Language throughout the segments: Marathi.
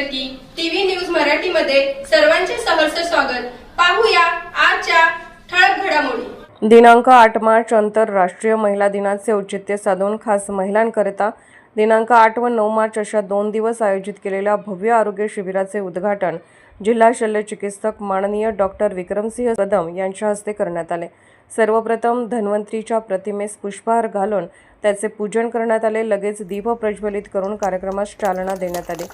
की टीव्ही न्यूज मराठीमध्ये सर्वांचे सहर्ष स्वागत. पाहूया आजच्या ठळक घडामोडी. दिनांक आठ मार्च आंतरराष्ट्रीय महिला दिनाचे औचित्य साधून खास महिलांकरिता दिनांक आठ व नऊ मार्च अशा दोन दिवस आयोजित केलेल्या भव्य आरोग्य शिबिराचे उद्घाटन जिल्हा शल्यचिकित्सक माननीय डॉक्टर विक्रमसिंह कदम यांच्या हस्ते करण्यात आले. सर्वप्रथम धन्वंतरीच्या प्रतिमेस पुष्पहार घालून त्याचे पूजन करण्यात आले. लगेच दीप प्रज्वलित करून कार्यक्रमास चालना देण्यात आली.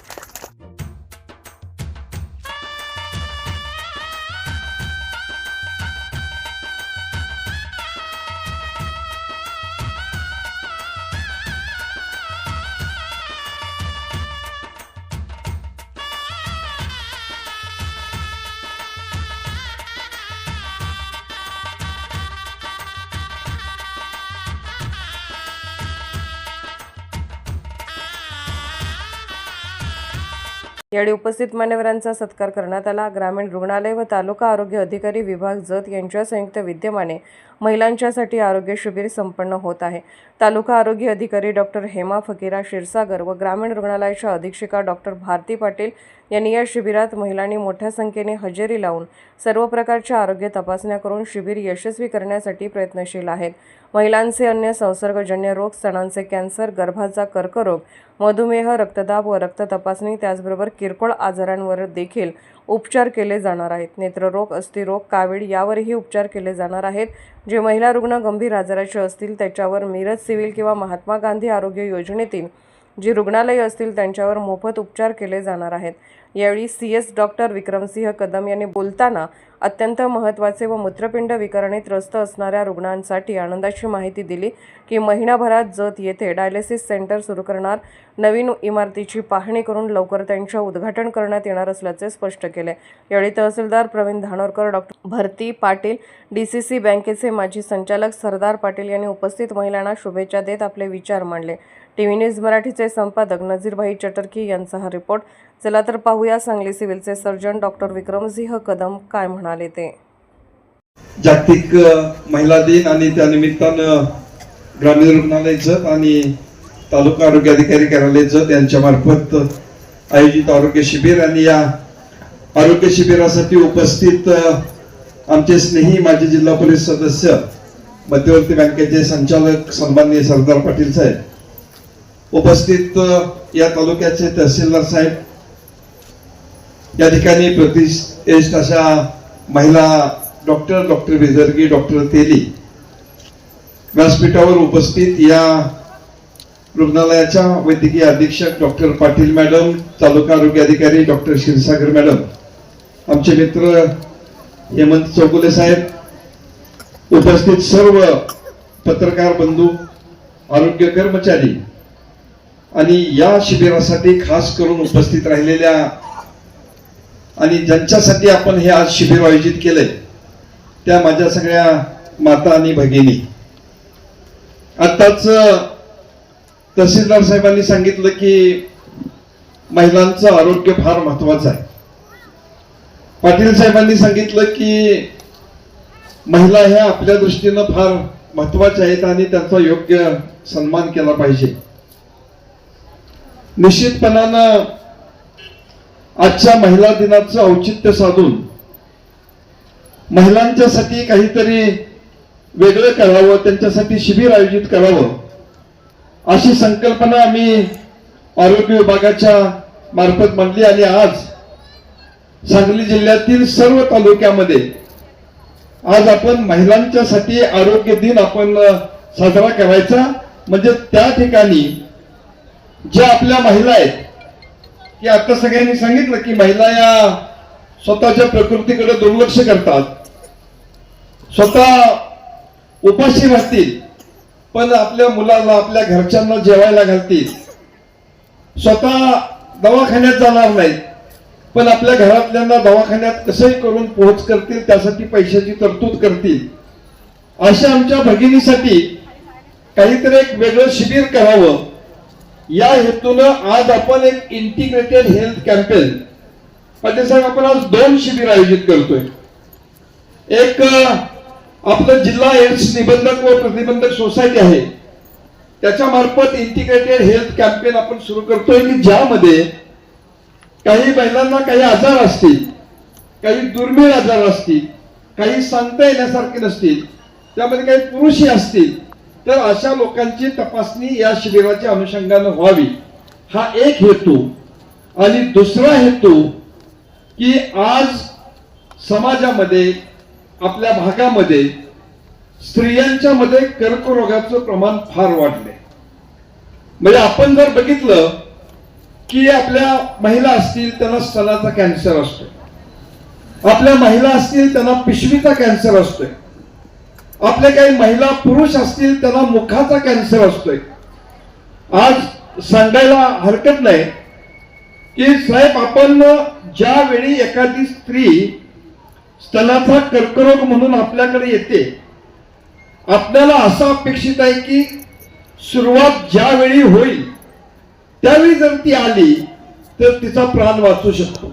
यावेळी उपस्थित मान्यवरांचा सत्कार करण्यात आला. ग्रामीण रुग्णालय व तालुका आरोग्य अधिकारी विभाग जत यांच्या संयुक्त विद्यमाने महिलांच्यासाठी आरोग्य शिबिर संपन्न होत आहे. तालुका आरोग्य अधिकारी डॉक्टर हेमा फकीरा क्षीरसागर व ग्रामीण रुग्णालयाच्या अधीक्षिका डॉक्टर भारती पाटील यांनी या शिबिरात महिलांनी मोठ्या संख्येने हजेरी लावून सर्व प्रकारच्या आरोग्य तपासण्या करून शिबिर यशस्वी करण्यासाठी प्रयत्नशील आहेत. महिलांचे अन्य संसर्गजन्य रोग स्तनांचे कॅन्सर गर्भाचा कर्करोग मधुमेह रक्तदाब व रक्त तपासणी त्याचबरोबर किरकोळ आजारांवर देखील उपचार केले जाणार आहेत. नेत्ररोग अस्थिरोग कावीळ यावरही उपचार केले जाणार आहेत. जे महिला रुग्ण गंभीर आजाराचे असतील त्याच्यावर मिरज सिव्हिल किंवा महात्मा गांधी आरोग्य योजनेतील जी रुग्णालये असतील त्यांच्यावर मोफत उपचार केले जाणार आहेत. यावेळी C S doctor Vikramsinh Kadam यांनी बोलताना अत्यंत महत्त्वाचे व मूत्रपिंड विकाराने त्रस्त असणाऱ्या रुग्णांसाठी आनंदाची माहिती दिली. की महिनाभरात जत येथे डायलिसिस सेंटर सुरू करणार. नवीन इमारतीची पाहणी करून लवकर त्यांच्या उद्घाटन करण्यात येणार असल्याचे स्पष्ट केले. यावेळी तहसीलदार प्रवीण धानोरकर डॉक्टर भरती पाटील डी सी सी बँकेचे माजी संचालक सरदार पाटील यांनी उपस्थित महिलांना शुभेच्छा देत आपले विचार मांडले. टीव्ही न्यूज मराठीचे संपादक नजीरभाई चटर्की यांचा हा रिपोर्ट. चला तर पाहूया सांगली सिव्हिलचे सर्जन डॉक्टर विक्रमसिंह कदम काय म्हणाले ते. जागतिक महिला दिन आणि त्या निमित्तानं ग्रामीण रुग्णालय जत आणि तालुका आरोग्य अधिकारी कार्यालय जत यांच्या मार्फत आयोजित आरोग्य शिबिर आणि या आरोग्य शिबिरासाठी उपस्थित आमचे स्नेही माजी जिल्हा पोलीस सदस्य मध्यवर्ती बँकेचे संचालक सन्माननीय सरदार पाटील साहेब उपस्थित या तालुक्याचे तहसीलदार साहेब या ठिकाणी प्रतिष्ठित अशा महिला doctor doctor Vijargi doctor Teli व्यासपीठावर उपस्थित या रुग्णालयाच्या वैद्यकीय अधीक्षक डॉक्टर पाटील मॅडम तालुका आरोग्य अधिकारी डॉक्टर क्षीरसागर मॅडम आमचे मित्र हेमंत चौगुले साहेब उपस्थित सर्व पत्रकार बंधू आरोग्य कर्मचारी आणि या शिबिरासाठी खास करून उपस्थित राहिलेल्या आणि ज्यांच्यासाठी आपण हे आज शिबिर आयोजित केलंय त्या माझ्या सगळ्या माता आणि भगिनी. आताच तहसीलदार साहेबांनी सांगितलं की महिलांचं आरोग्य फार महत्वाचं आहे. पाटील साहेबांनी सांगितलं की महिला ह्या आपल्या दृष्टीनं फार महत्त्वाच्या आहेत आणि त्यांचा योग्य सन्मान केला पाहिजे. निश्चितपणानं आजच्या महिला दिनाचं औचित्य साधून महिलांच्यासाठी काहीतरी वेगळं करावं त्यांच्यासाठी शिबिर आयोजित करावं. अशी संकल्पना आम्ही आरोग्य विभागाच्या मार्फत मांडली आणि आज सांगली जिल्ह्यातील सर्व तालुक्यामध्ये आज आपण महिलांच्यासाठी आरोग्य दिन आपण साजरा करायचा. म्हणजे त्या ठिकाणी ज्या आपल्या महिला आहेत की आता सगळ्यांनी सांगितलं की महिला या स्वतःच्या प्रकृतीकडे दुर्लक्ष करतात. स्वतः उपाशी नसतील पण आपल्या मुलाला आपल्या घरच्यांना जेवायला घालतील. स्वतः दवाखान्यात जाणार नाहीत पण आपल्या घरातल्यांना दवाखान्यात कसंही करून पोहोच करतील त्यासाठी पैशाची तरतूद करतील. अशा आमच्या भगिनीसाठी काहीतरी एक वेगळं शिबिर करावं. या हेतूनं आज आपण एक इंटिग्रेटेड हेल्थ कॅम्पेन पाटील साहेब आपण आज दोन शिबिर आयोजित करतोय. एक आपलं जिल्हा एड्स निबंधक व प्रतिबंधक सोसायटी आहे. त्याच्या मार्फत इंटिग्रेटेड हेल्थ कॅम्पेन आपण सुरू करतोय की ज्यामध्ये काही महिलांना काही आजार असतील काही दुर्मिळ आजार असतील काही सांगता येण्यासारखे नसतील त्यामध्ये काही पुरुषही असतील तर अशा लोकांची तपासणी या शिबिराच्या अनुषंगानं व्हावी. हा एक हेतू. आणि दुसरा हेतू की आज समाजामध्ये आपल्या भागामध्ये स्त्रियांच्या मध्ये कर्करोगाचं प्रमाण फार वाढलंय म्हणजे आपण जर बघितलं की आपल्या महिला असतील त्यांना स्तनाचा कॅन्सर असतो आपल्या महिला असतील त्यांना पिशवीचा कॅन्सर असतोय. आपले काही महिला पुरुष असतील त्यांना मुखाचा कॅन्सर असतोय. आज सांगायला हरकत नाही की साहेब आपण ज्या वेळी एखादी स्त्री स्तनाचा कर्करोग म्हणून आपल्याकडे येते. आपल्याला असं अपेक्षित आहे की सुरुवात ज्यावेळी होईल त्यावेळी जर ती आली तर तिचा प्राण वाचू शकतो.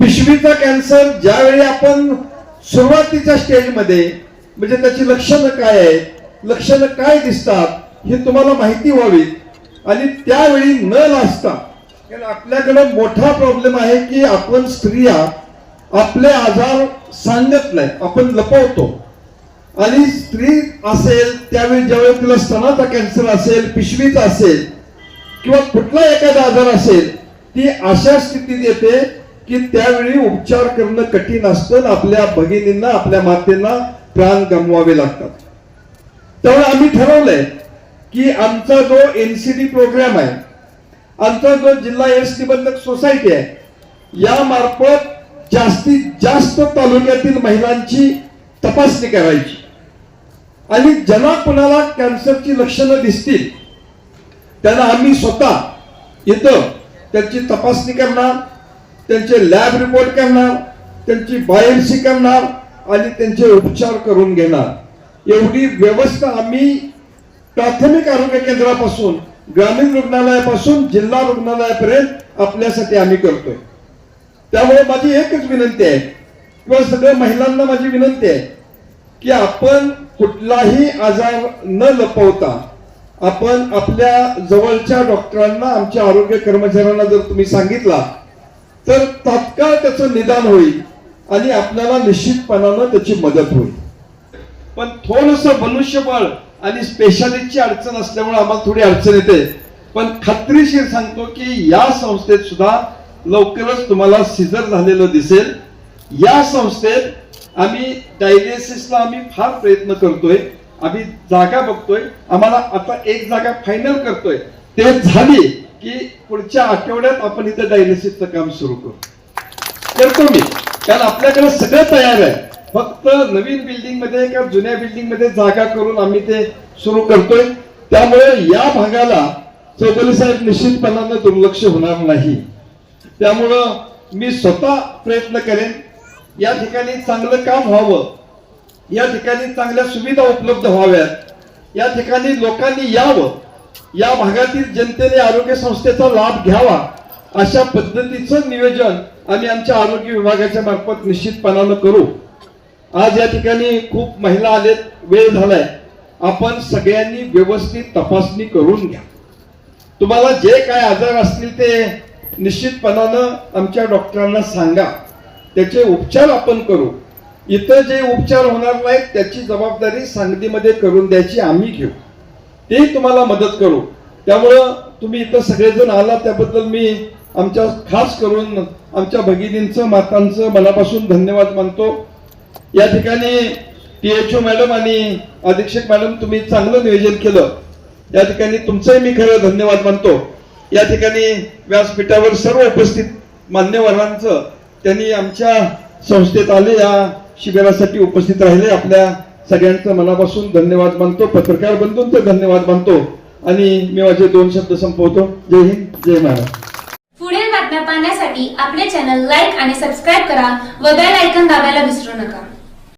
पिशवीचा कॅन्सर ज्यावेळी आपण सुरुवातीच्या स्टेजमध्ये म्हणजे त्याची लक्षणं काय आहेत लक्षणं काय दिसतात हे तुम्हाला माहिती व्हावी. आणि त्यावेळी न लाजता कारण आपल्याकडं मोठा प्रॉब्लेम आहे की आपण स्त्रिया आपले आजार सांगत नाही. आपण लपवतो. आणि स्त्री असेल त्यावेळी ज्यावेळी तिला स्तनाचा कॅन्सर असेल पिशवीचा असेल किंवा कुठला एखादा आजार असेल ती अशा स्थितीत येते की त्यावेळी उपचार करणं कठीण असतं आपल्या भगिनींना आपल्या मातेंना प्राण गमवावे लागतात. त्यामुळे आम्ही ठरवलंय की आमचा जो एनसीडी प्रोग्राम आहे आमचा जो जिल्हा एस निबंधक सोसायटी आहे या मार्फत जास्तीत जास्त तालुक्यातील महिलांची तपासणी करायची. आणि ज्यांना कुणाला कॅन्सरची लक्षणं दिसतील त्यांना आम्ही स्वतः इथं त्यांची तपासणी करणार त्यांचे लॅब रिपोर्ट करणार त्यांची बायोप्सी करणार आणि त्यांचे उपचार करून घेणार. एवढी व्यवस्था आम्ही प्राथमिक आरोग्य केंद्रापासून ग्रामीण रुग्णालयापासून जिल्हा रुग्णालयापर्यंत आपल्यासाठी आम्ही करतोय. त्यामुळे माझी एकच विनंती आहे. किंवा सगळ्या महिलांना माझी विनंती आहे की आपण कुठलाही आजार न लपवता आपण आपल्या जवळच्या डॉक्टरांना आमच्या आरोग्य कर्मचाऱ्यांना जर तुम्ही सांगितला तर तात्काळ त्याचं निदान होईल आणि आपल्याला निश्चितपणानं त्याची मदत होईल. पण थोडस मनुष्यबळ आणि स्पेशालिस्टची अडचण असल्यामुळे आम्हाला थोडी अडचण येते. पण खात्रीशीर सांगतो की या संस्थेत सुद्धा लवकरच तुम्हाला सिजर झालेलं दिसेल. या संस्थेत आम्ही डायलिसिसला आम्ही फार प्रयत्न करतोय. आम्ही जागा बघतोय. आम्हाला आता एक जागा फायनल करतोय. ते झाली की पुढच्या आठवड्यात आपण इथं डायलिसिसचं काम सुरू करू. करतो मी. कारण आपल्याकडे सगळं तयार आहे. फक्त नवीन बिल्डिंगमध्ये किंवा जुन्या बिल्डिंगमध्ये जागा करून आम्ही ते सुरू करतोय. त्यामुळे या भागाला चौधरी साहेब निश्चितपणानं दुर्लक्ष होणार नाही. त्यामुळं मी स्वतः प्रयत्न करेन या ठिकाणी चांगलं काम व्हावं. या ठिकाणी चांगल्या सुविधा उपलब्ध व्हाव्यात. या ठिकाणी लोकांनी यावं. या भागातील जनतेने आरोग्य संस्थेचा लाभ घ्यावा अशा पद्धतीचं नियोजन आम्ही आमच्या आरोग्य विभागाच्या मार्फत निश्चितपणानं करू. आज या ठिकाणी खूप महिला आलेत वेळ झालाय. आपण सगळ्यांनी व्यवस्थित तपासणी करून घ्या. तुम्हाला जे काय आजार असतील ते निश्चितपणानं आमच्या डॉक्टरांना सांगा. त्याचे उपचार आपण करू. इथं जे उपचार होणार नाहीत त्याची जबाबदारी सांगलीमध्ये करून द्यायची आम्ही घेऊ. ते तुम्हाला मदत करू. त्यामुळं तुम्ही इथं सगळेजण आला त्याबद्दल मी आमच्या खास करून आमच्या भगिनींचं मातांचं मनापासून धन्यवाद मानतो. या ठिकाणी टी एच ओ मॅडम आणि अधीक्षक मॅडम तुम्ही चांगलं नियोजन केलं. या ठिकाणी तुमचंही मी खरं धन्यवाद मानतो. या ठिकाणी व्यासपीठावर सर्व उपस्थित मान्यवरांचं त्यांनी आमच्या संस्थेत आले या शिबिरासाठी उपस्थित राहिले. आपल्या सगळ्यांचं मनापासून धन्यवाद मानतो. पत्रकार बंधूंचं धन्यवाद मानतो. आणि मी माझे दोन शब्द संपवतो. जय हिंद जय महाराज पुढील बातम्या पाहण्यासाठी आपले चॅनल लाईक आणि सबस्क्राईब करा व बेल आयकन दाबायला विसरू नका.